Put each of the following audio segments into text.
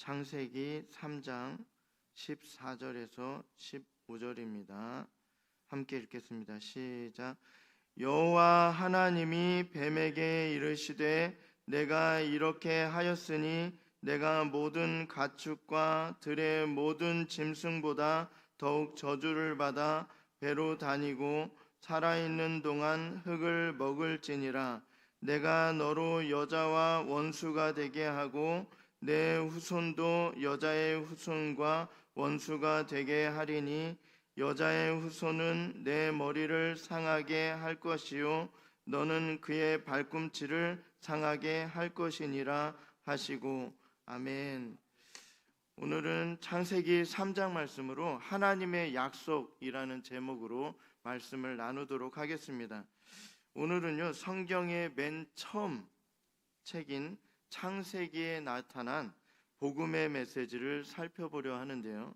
창세기 3장 14절에서 15절입니다. 함께 읽겠습니다. 시작. 여호와 하나님이 뱀에게 이르시되 내가 이렇게 하였으니 내가 모든 가축과 들의 모든 짐승보다 더욱 저주를 받아 배로 다니고 살아있는 동안 흙을 먹을지니라 내가 너로 여자와 원수가 되게 하고 내 후손도 여자의 후손과 원수가 되게 하리니 여자의 후손은 내 머리를 상하게 할 것이요 너는 그의 발꿈치를 상하게 할 것이니라 하시고 아멘. 오늘은 창세기 3장 말씀으로 하나님의 약속이라는 제목으로 말씀을 나누도록 하겠습니다. 오늘은요 성경의 맨 처음 책인 창세기에 나타난 복음의 메시지를 살펴보려 하는데요.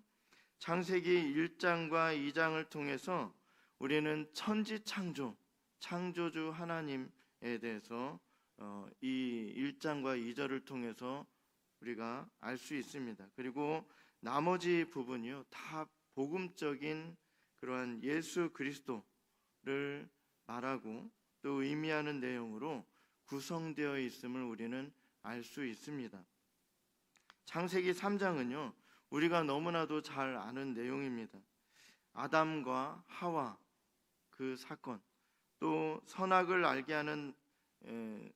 창세기 1장과 2장을 통해서 우리는 천지 창조, 창조주 하나님에 대해서 어, 이 1장과 2절을 통해서 우리가 알 수 있습니다. 그리고 나머지 부분이요 다 복음적인 그러한 예수 그리스도를 말하고 또 의미하는 내용으로 구성되어 있음을 우리는 알 수 있습니다. 창세기 3장은요, 우리가 너무나도 잘 아는 내용입니다. 아담과 하와 그 사건, 또 선악을 알게 하는 에,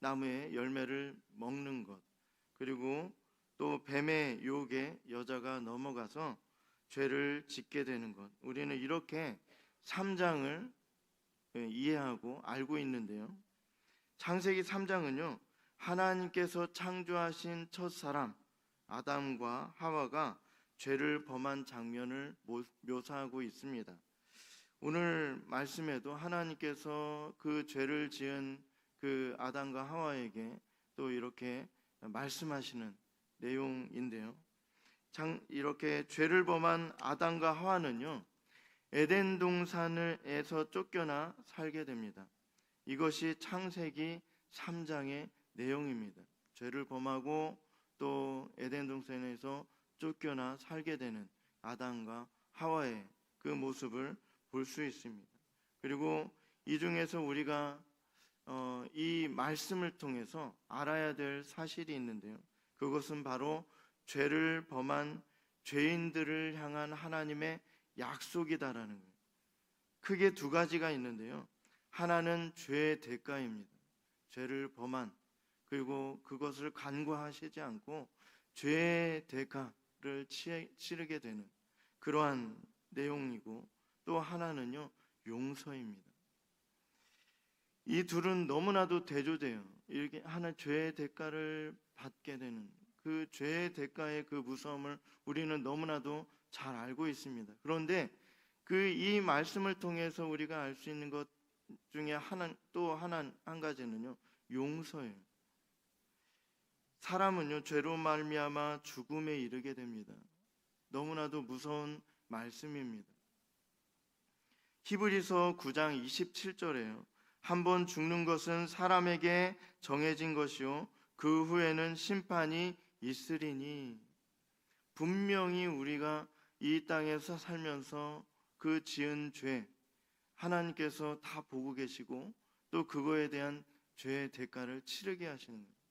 나무의 열매를 먹는 것, 그리고 또 뱀의 유혹에 여자가 넘어가서 죄를 짓게 되는 것. 우리는 이렇게 3장을 이해하고 알고 있는데요. 창세기 3장은요. 하나님께서 창조하신 첫 사람 아담과 하와가 죄를 범한 장면을 묘사하고 있습니다. 오늘 말씀에도 하나님께서 그 죄를 지은 그 아담과 하와에게 또 이렇게 말씀하시는 내용인데요. 이렇게 죄를 범한 아담과 하와는요. 에덴 동산에서 쫓겨나 살게 됩니다. 이것이 창세기 3장의 내용입니다. 죄를 범하고 또 에덴 동산에서 쫓겨나 살게 되는 아담과 하와의 그 모습을 볼 수 있습니다. 그리고 이 중에서 우리가 어, 이 말씀을 통해서 알아야 될 사실이 있는데요. 그것은 바로 죄를 범한 죄인들을 향한 하나님의 약속이다라는 거예요. 크게 두 가지가 있는데요. 하나는 죄의 대가입니다. 죄를 범한 그리고 그것을 간과하시지 않고 죄의 대가를 치르게 되는 그러한 내용이고 또 하나는요 용서입니다. 이 둘은 너무나도 대조돼요. 이렇게 하나 죄의 대가를 받게 되는 그 죄의 대가의 그 무서움을 우리는 너무나도 잘 알고 있습니다. 그런데 그 이 말씀을 통해서 우리가 알 수 있는 것 중에 하나 또 하나 한 가지는요 용서예요. 사람은요 죄로 말미암아 죽음에 이르게 됩니다. 너무나도 무서운 말씀입니다. 히브리서 9장 27절에요. 한 번 죽는 것은 사람에게 정해진 것이요 그 후에는 심판이 있으리니 분명히 우리가 이 땅에서 살면서 그 지은 죄 하나님께서 다 보고 계시고 또 그거에 대한 죄의 대가를 치르게 하시는 거예요.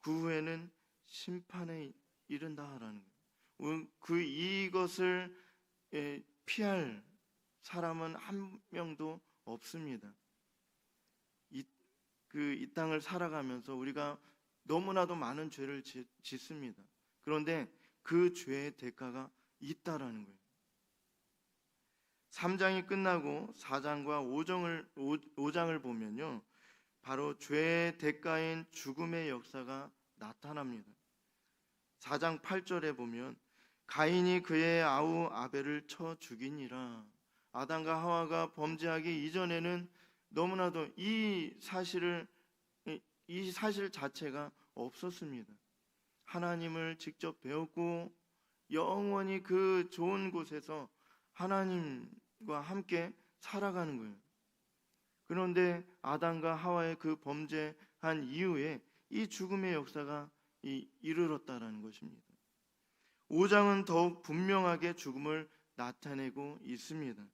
그 후에는 심판에 이른다라는 거예요. 그 이것을 피할 사람은 한 명도 없습니다. 이, 그, 이 땅을 살아가면서 우리가 너무나도 많은 죄를 짓습니다. 그런데 그 죄의 대가가 있다라는 거예요. 3장이 끝나고 4장과 5장을, 5 장을 보면요. 바로 죄의 대가인 죽음의 역사가 나타납니다. 4장 8절에 보면 가인이 그의 아우 아벨을 쳐 죽이니라. 아담과 하와가 범죄하기 이전에는 너무나도 이 사실을 이 사실 자체가 없었습니다. 하나님을 직접 배웠고 영원히 그 좋은 곳에서 하나님과 함께 살아가는 거예요. 그런데 아담과 하와의 그 범죄한 이후에 이 죽음의 역사가 이- 이르렀다라는 것입니다. 5장은 더욱 분명하게 죽음을 나타내고 있습니다.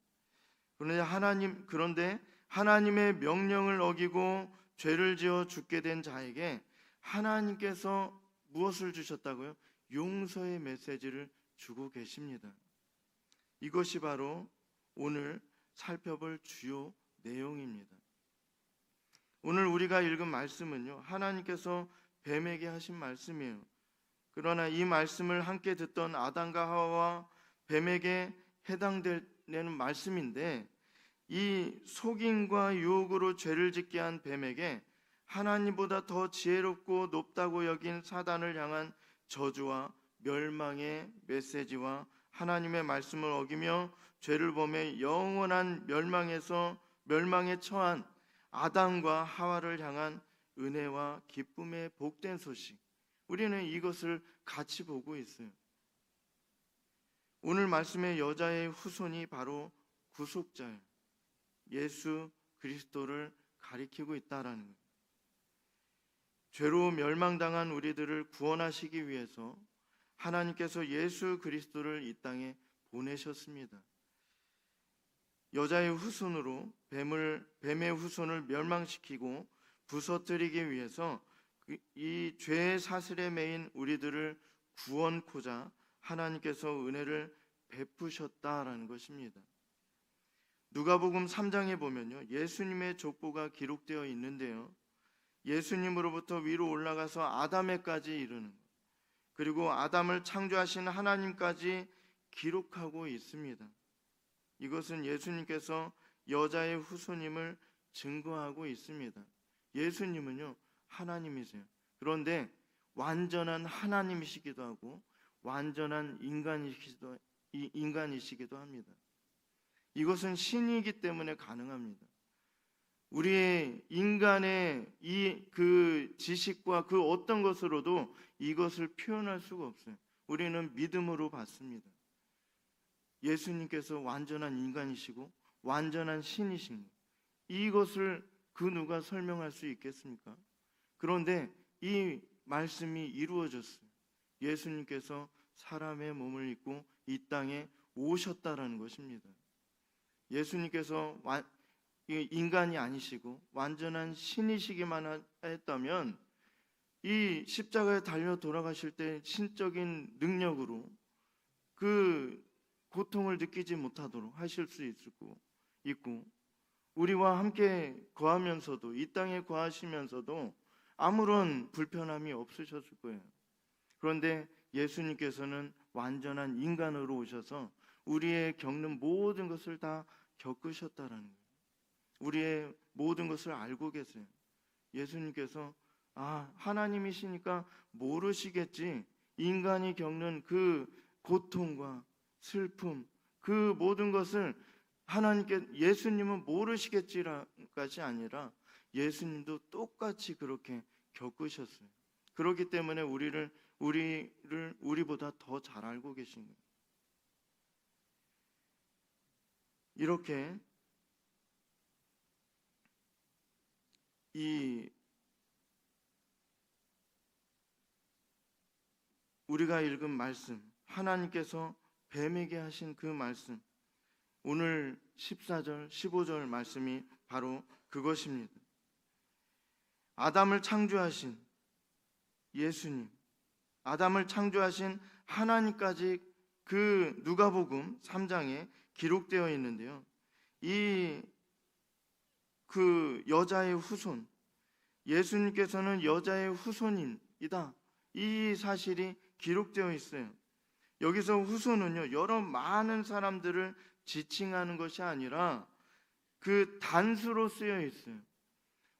그런데 하나님 그런데 하나님의 명령을 어기고 죄를 지어 죽게 된 자에게 하나님께서 무엇을 주셨다고요? 용서의 메시지를 주고 계십니다. 이것이 바로 오늘 살펴볼 주요 내용입니다. 오늘 우리가 읽은 말씀은요, 하나님께서 뱀에게 하신 말씀이에요. 그러나 이 말씀을 함께 듣던 아담과 하와와 뱀에게 해당되는 말씀인데, 이 속임과 유혹으로 죄를 짓게 한 뱀에게 하나님보다 더 지혜롭고 높다고 여긴 사단을 향한 저주와 멸망의 메시지와 하나님의 말씀을 어기며 죄를 범해 영원한 멸망에서 멸망에 처한 아담과 하와를 향한 은혜와 기쁨의 복된 소식. 우리는 이것을 같이 보고 있어요. 오늘 말씀의 여자의 후손이 바로 구속자예요. 예수 그리스도를 가리키고 있다라는 거예요. 죄로 멸망당한 우리들을 구원하시기 위해서 하나님께서 예수 그리스도를 이 땅에 보내셨습니다. 여자의 후손으로 뱀을 뱀의 후손을 멸망시키고 부서뜨리기 위해서 그- 이 죄의 사슬에 매인 우리들을 구원코자 하나님께서 은혜를 베푸셨다라는 것입니다. 누가복음 3장에 보면요. 예수님의 족보가 기록되어 있는데요. 예수님으로부터 위로 올라가서 아담에까지 이르는 것. 그리고 아담을 창조하신 하나님까지 기록하고 있습니다. 이것은 예수님께서 여자의 후손임을 증거하고 있습니다. 예수님은요, 하나님이세요. 그런데 완전한 하나님이시기도 하고 완전한 인간이시기도, 이- 인간이시기도 합니다. 이것은 신이기 때문에 가능합니다. 우리의 인간의 이 그 지식과 그 어떤 것으로도 이것을 표현할 수가 없어요. 우리는 믿음으로 받습니다. 예수님께서 완전한 인간이시고 완전한 신이신 것. 이것을 그 누가 설명할 수 있겠습니까? 그런데 이 말씀이 이루어졌어요. 예수님께서 사람의 몸을 입고 이 땅에 오셨다라는 것입니다. 예수님께서 인간이 아니시고 완전한 신이시기만 하- 했다면 이 십자가에 달려 돌아가실 때 신적인 능력으로 그 고통을 느끼지 못하도록 하실 수 있고 있고 우리와 함께 거하면서도 이 땅에 거하시면서도 아무런 불편함이 없으셨을 거예요. 그런데 예수님께서는 완전한 인간으로 오셔서 우리의 겪는 모든 것을 다 겪으셨다라는 거예요. 우리의 모든 것을 알고 계세요. 예수님께서 아, 하나님이시니까 모르시겠지. 인간이 겪는 그 고통과 슬픔, 그 모든 것을 하나님께 예수님은 모르시겠지라는 것이 아니라 예수님도 똑같이 그렇게 겪으셨어요. 그렇기 때문에 우리를 우리를 우리보다 더 잘 알고 계신 거예요. 이렇게 이 우리가 읽은 말씀, 하나님께서 뱀에게 하신 그 말씀, 오늘 14절, 15절 말씀이 바로 그것입니다. 아담을 창조하신 예수님, 아담을 창조하신 하나님까지 그 누가복음 3장에 기록되어 있는데요. 이 그 여자의 후손, 예수님께서는 여자의 후손이다. 이 사실이 기록되어 있어요. 여기서 후손은요, 여러 많은 사람들을 지칭하는 것이 아니라 그 단수로 쓰여 있어요.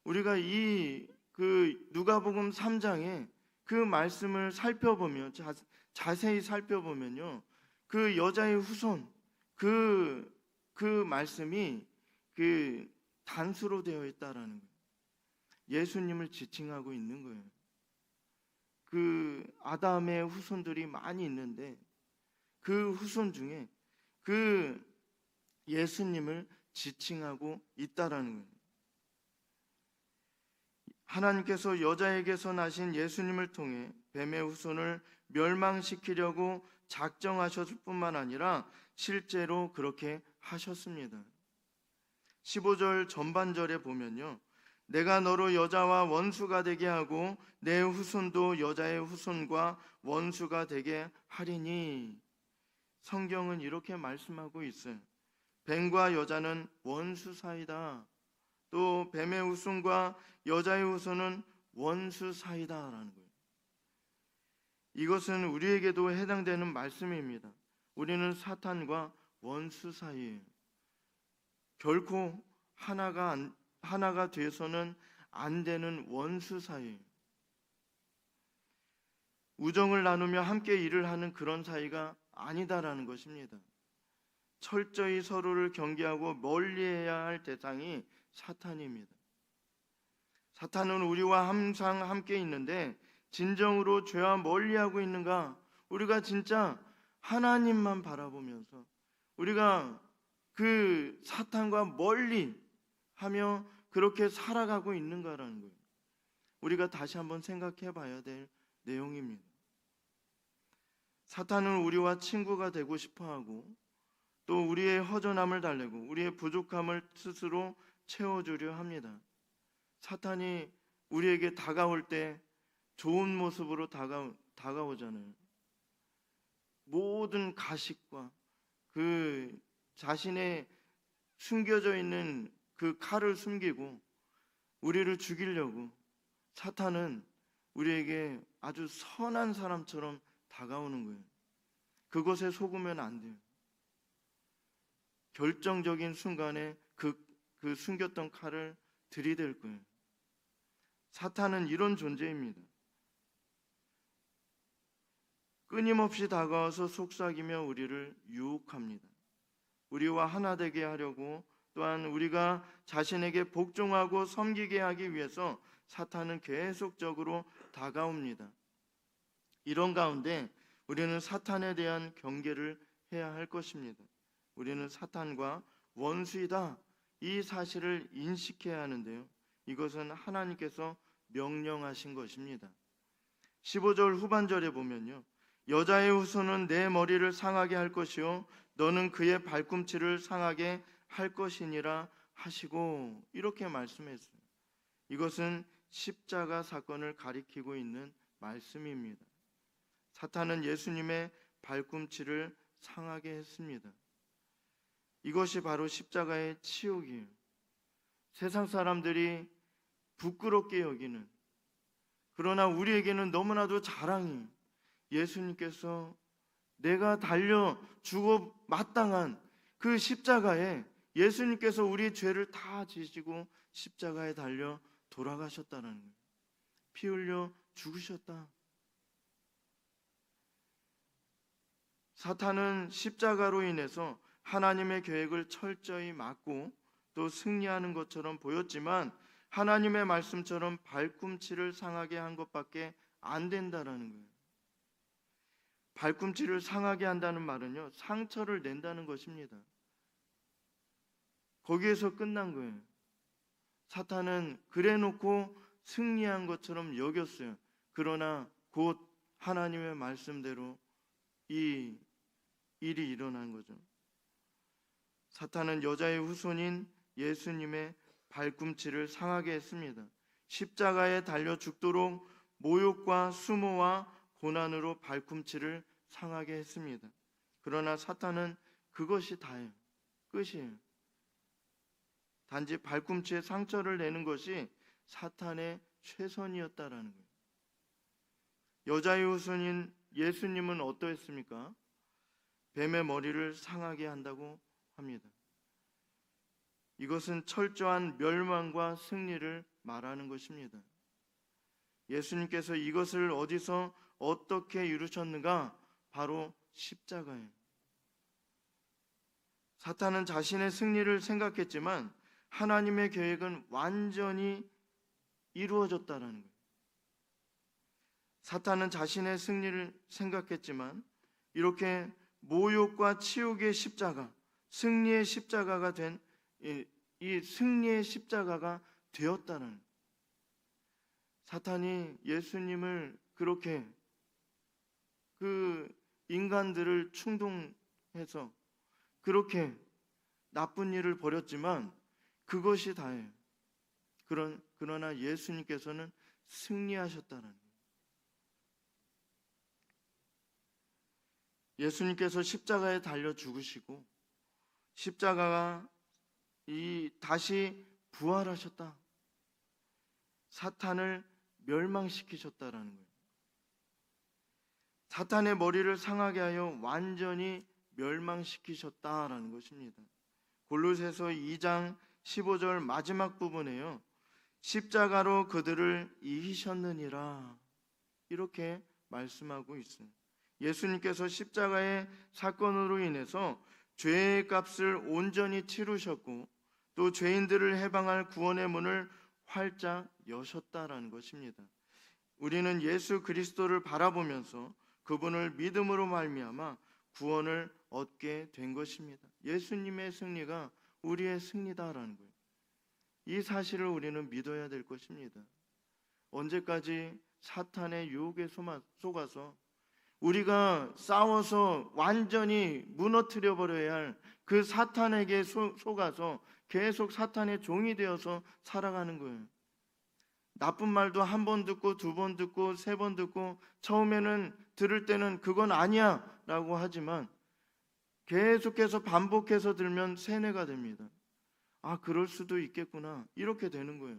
우리가 이 그 누가복음 3장에 그 말씀을 살펴보면 자, 자세히 살펴보면요. 그 여자의 후손 그그 말씀이 그 단수로 되어 있다라는 거예요. 예수님을 지칭하고 있는 거예요. 그 아담의 후손들이 많이 있는데 그 후손 중에 그 예수님을 지칭하고 있다라는 거예요. 하나님께서 여자에게서 나신 예수님을 통해 뱀의 후손을 멸망시키려고 작정하셨을 뿐만 아니라 실제로 그렇게 하셨습니다. 15절 전반절에 보면요. 내가 너로 여자와 원수가 되게 하고 내 후손도 여자의 후손과 원수가 되게 하리니 성경은 이렇게 말씀하고 있어요. 뱀과 여자는 원수 사이다. 또 뱀의 후손과 여자의 후손은 원수 사이다라는 거예요. 이것은 우리에게도 해당되는 말씀입니다. 우리는 사탄과 원수 사이예요. 결코 하나가 안, 하나가 돼서는 안 되는 원수 사이예요. 우정을 나누며 함께 일을 하는 그런 사이가 아니다라는 것입니다. 철저히 서로를 경계하고 멀리해야 할 대상이 사탄입니다. 사탄은 우리와 항상 함께 있는데 진정으로 죄와 멀리하고 있는가? 우리가 진짜 하나님만 바라보면서 우리가 그 사탄과 멀리 하며 그렇게 살아가고 있는가라는 거예요. 우리가 다시 한번 생각해 봐야 될 내용입니다. 사탄은 우리와 친구가 되고 싶어 하고 또 우리의 허전함을 달래고 우리의 부족함을 스스로 채워주려 합니다. 사탄이 우리에게 다가올 때 좋은 모습으로 다가, 다가오잖아요. 모든 가식과 그 자신의 숨겨져 있는 그 칼을 숨기고 우리를 죽이려고 사탄은 우리에게 아주 선한 사람처럼 다가오는 거예요. 그것에 속으면 안 돼요. 결정적인 순간에 그, 그 숨겼던 칼을 들이댈 거예요. 사탄은 이런 존재입니다. 끊임없이 다가와서 속삭이며 우리를 유혹합니다. 우리와 하나 되게 하려고 또한 우리가 자신에게 복종하고 섬기게 하기 위해서 사탄은 계속적으로 다가옵니다. 이런 가운데 우리는 사탄에 대한 경계를 해야 할 것입니다. 우리는 사탄과 원수이다. 이 사실을 인식해야 하는데요. 이것은 하나님께서 명령하신 것입니다. 15절 후반절에 보면요. 여자의 후손은 내 머리를 상하게 할 것이요 너는 그의 발꿈치를 상하게 할 것이니라 하시고 이렇게 말씀했어요. 이것은 십자가 사건을 가리키고 있는 말씀입니다. 사탄은 예수님의 발꿈치를 상하게 했습니다. 이것이 바로 십자가의 치욕이에요. 세상 사람들이 부끄럽게 여기는 그러나 우리에게는 너무나도 자랑이 예수님께서 내가 달려 죽어 마땅한 그 십자가에 예수님께서 우리 죄를 다 지시고 십자가에 달려 돌아가셨다는 거예요. 피 흘려 죽으셨다. 사탄은 십자가로 인해서 하나님의 계획을 철저히 막고 또 승리하는 것처럼 보였지만 하나님의 말씀처럼 발꿈치를 상하게 한 것밖에 안 된다라는 거예요. 발꿈치를 상하게 한다는 말은요, 상처를 낸다는 것입니다. 거기에서 끝난 거예요. 사탄은 그래 놓고 승리한 것처럼 여겼어요. 그러나 곧 하나님의 말씀대로 이 일이 일어난 거죠. 사탄은 여자의 후손인 예수님의 발꿈치를 상하게 했습니다. 십자가에 달려 죽도록 모욕과 수모와 고난으로 발꿈치를 상하게 했습니다. 그러나 사탄은 그것이 다예요. 끝이에요. 단지 발꿈치에 상처를 내는 것이 사탄의 최선이었다라는 거예요. 여자의 후손인 예수님은 어떠했습니까? 뱀의 머리를 상하게 한다고 합니다. 이것은 철저한 멸망과 승리를 말하는 것입니다. 예수님께서 이것을 어디서 어떻게 이루셨는가? 바로 십자가예요. 사탄은 자신의 승리를 생각했지만 하나님의 계획은 완전히 이루어졌다는 거예요. 사탄은 자신의 승리를 생각했지만 이렇게 모욕과 치욕의 십자가, 승리의 십자가가 된 이 승리의 십자가가 되었다는 사탄이 예수님을 그렇게 그 인간들을 충동해서 그렇게 나쁜 일을 벌였지만 그것이 다예요. 그런 그러나 예수님께서는 승리하셨다는. 예수님께서 십자가에 달려 죽으시고 십자가가 이 다시 부활하셨다. 사탄을 멸망시키셨다라는 거예요. 사탄의 머리를 상하게 하여 완전히 멸망시키셨다라는 것입니다. 골로새서 2장 15절 마지막 부분에요. 십자가로 그들을 이기셨느니라. 이렇게 말씀하고 있어요. 예수님께서 십자가의 사건으로 인해서 죄의 값을 온전히 치르셨고 또 죄인들을 해방할 구원의 문을 활짝 여셨다라는 것입니다. 우리는 예수 그리스도를 바라보면서 그분을 믿음으로 말미암아 구원을 얻게 된 것입니다. 예수님의 승리가 우리의 승리다라는 거예요. 이 사실을 우리는 믿어야 될 것입니다. 언제까지 사탄의 유혹에 속아서 우리가 싸워서 완전히 무너뜨려 버려야 할 그 사탄에게 속아서 계속 사탄의 종이 되어서 살아가는 거예요. 나쁜 말도 한 번 듣고 두 번 듣고 세 번 듣고 처음에는 들을 때는 그건 아니야 라고 하지만 계속해서 반복해서 들면 세뇌가 됩니다. 아, 그럴 수도 있겠구나. 이렇게 되는 거예요.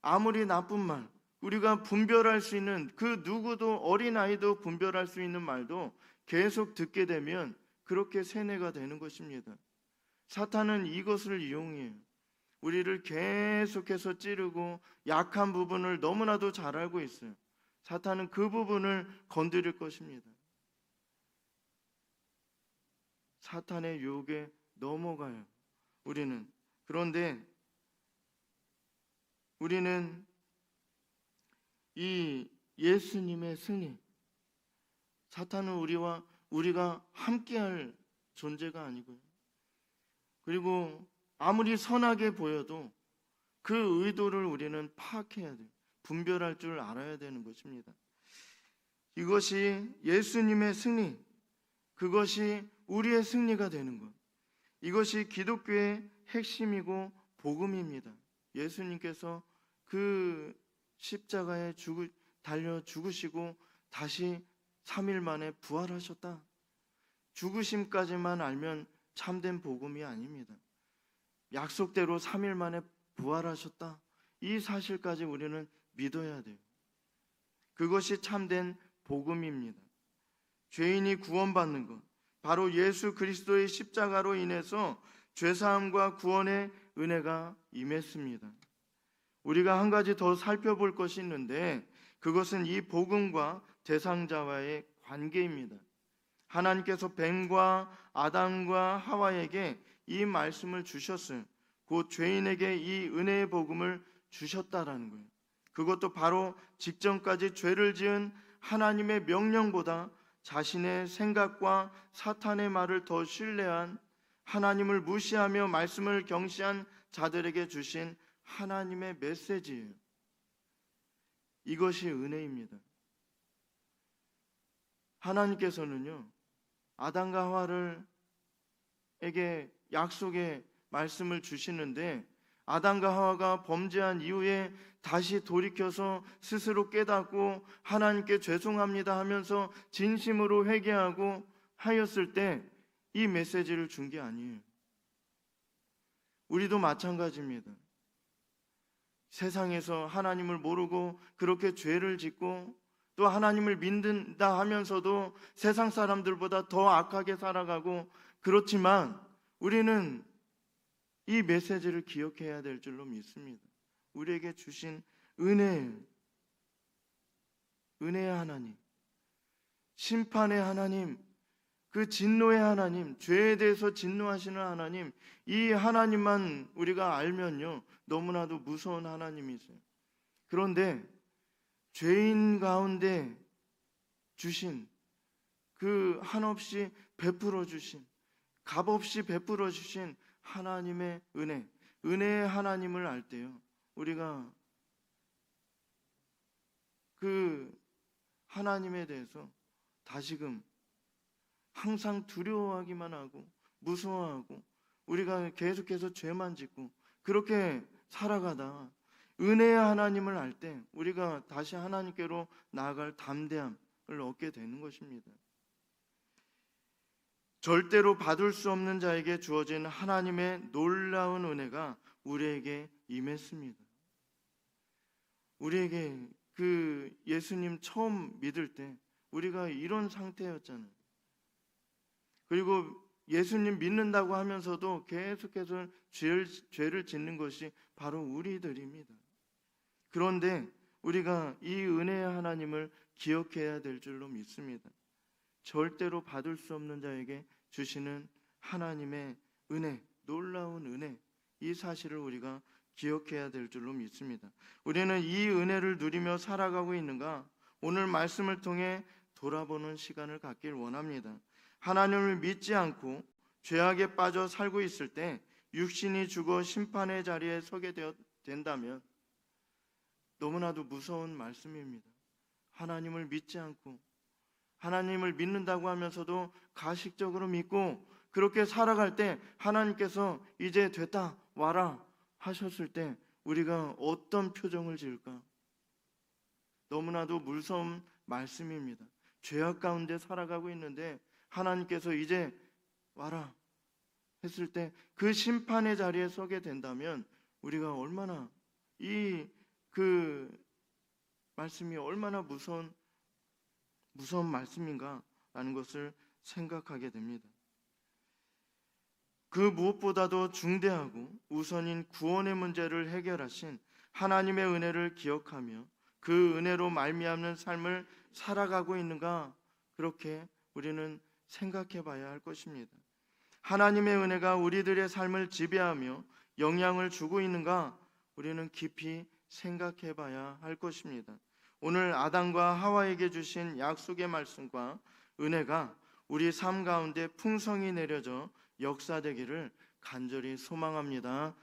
아무리 나쁜 말, 우리가 분별할 수 있는 그 누구도 어린아이도 분별할 수 있는 말도 계속 듣게 되면 그렇게 세뇌가 되는 것입니다. 사탄은 이것을 이용해요. 우리를 계속해서 찌르고 약한 부분을 너무나도 잘 알고 있어요. 사탄은 그 부분을 건드릴 것입니다. 사탄의 유혹에 넘어가요. 우리는. 그런데 우리는 이 예수님의 승리, 사탄은 우리와 우리가 함께할 존재가 아니고요. 그리고 아무리 선하게 보여도 그 의도를 우리는 파악해야 돼요. 분별할 줄 알아야 되는 것입니다. 이것이 예수님의 승리, 그것이 우리의 승리가 되는 것. 이것이 기독교의 핵심이고 복음입니다. 예수님께서 그 십자가에 죽으, 달려 죽으시고 다시 3일 만에 부활하셨다. 죽으심까지만 알면 참된 복음이 아닙니다. 약속대로 3일 만에 부활하셨다. 이 사실까지 우리는 믿어야 돼요. 그것이 참된 복음입니다. 죄인이 구원받는 것, 바로 예수 그리스도의 십자가로 인해서 죄사함과 구원의 은혜가 임했습니다. 우리가 한 가지 더 살펴볼 것이 있는데 그것은 이 복음과 대상자와의 관계입니다. 하나님께서 뱀과 아담과 하와에게 이 말씀을 주셨어요. 곧 죄인에게 이 은혜의 복음을 주셨다라는 거예요. 그것도 바로 직전까지 죄를 지은 하나님의 명령보다 자신의 생각과 사탄의 말을 더 신뢰한 하나님을 무시하며 말씀을 경시한 자들에게 주신 하나님의 메시지예요. 이것이 은혜입니다. 하나님께서는요, 아담과 하와를 에게 약속의 말씀을 주시는데 아담과 하와가 범죄한 이후에 다시 돌이켜서 스스로 깨닫고 하나님께 죄송합니다 하면서 진심으로 회개하고 하였을 때 이 메시지를 준 게 아니에요. 우리도 마찬가지입니다. 세상에서 하나님을 모르고 그렇게 죄를 짓고 또 하나님을 믿는다 하면서도 세상 사람들보다 더 악하게 살아가고 그렇지만 우리는 이 메시지를 기억해야 될 줄로 믿습니다. 우리에게 주신 은혜, 은혜의 하나님, 심판의 하나님, 그 진노의 하나님, 죄에 대해서 진노하시는 하나님, 이 하나님만 우리가 알면요, 너무나도 무서운 하나님이세요. 그런데 죄인 가운데 주신 그 한없이 베풀어 주신 값없이 베풀어 주신 하나님의 은혜, 은혜의 하나님을 알 때요. 우리가 그 하나님에 대해서 다시금 항상 두려워하기만 하고 무서워하고 우리가 계속해서 죄만 짓고 그렇게 살아가다 은혜의 하나님을 알 때 우리가 다시 하나님께로 나아갈 담대함을 얻게 되는 것입니다. 절대로 받을 수 없는 자에게 주어진 하나님의 놀라운 은혜가 우리에게 임했습니다. 우리에게 그 예수님 처음 믿을 때 우리가 이런 상태였잖아요. 그리고 예수님 믿는다고 하면서도 계속해서 죄를, 죄를 짓는 것이 바로 우리들입니다. 그런데 우리가 이 은혜의 하나님을 기억해야 될 줄로 믿습니다. 절대로 받을 수 없는 자에게 주시는 하나님의 은혜, 놀라운 은혜, 이 사실을 우리가 기억해야 될 줄로 믿습니다. 우리는 이 은혜를 누리며 살아가고 있는가? 오늘 말씀을 통해 돌아보는 시간을 갖길 원합니다. 하나님을 믿지 않고 죄악에 빠져 살고 있을 때 육신이 죽어 심판의 자리에 서게 되어 된다면 너무나도 무서운 말씀입니다. 하나님을 믿지 않고 하나님을 믿는다고 하면서도 가식적으로 믿고 그렇게 살아갈 때 하나님께서 이제 됐다 와라 하셨을 때 우리가 어떤 표정을 지을까? 너무나도 무서운 말씀입니다. 죄악 가운데 살아가고 있는데 하나님께서 이제 와라 했을 때 그 심판의 자리에 서게 된다면 우리가 얼마나 이 그 말씀이 얼마나 무서운 무서운 말씀인가 라는 것을 생각하게 됩니다. 그 무엇보다도 중대하고 우선인 구원의 문제를 해결하신 하나님의 은혜를 기억하며 그 은혜로 말미암는 삶을 살아가고 있는가 그렇게 우리는 생각해 봐야 할 것입니다. 하나님의 은혜가 우리들의 삶을 지배하며 영향을 주고 있는가 우리는 깊이 생각해 봐야 할 것입니다. 오늘 아담과 하와에게 주신 약속의 말씀과 은혜가 우리 삶 가운데 풍성히 내려져 역사되기를 간절히 소망합니다.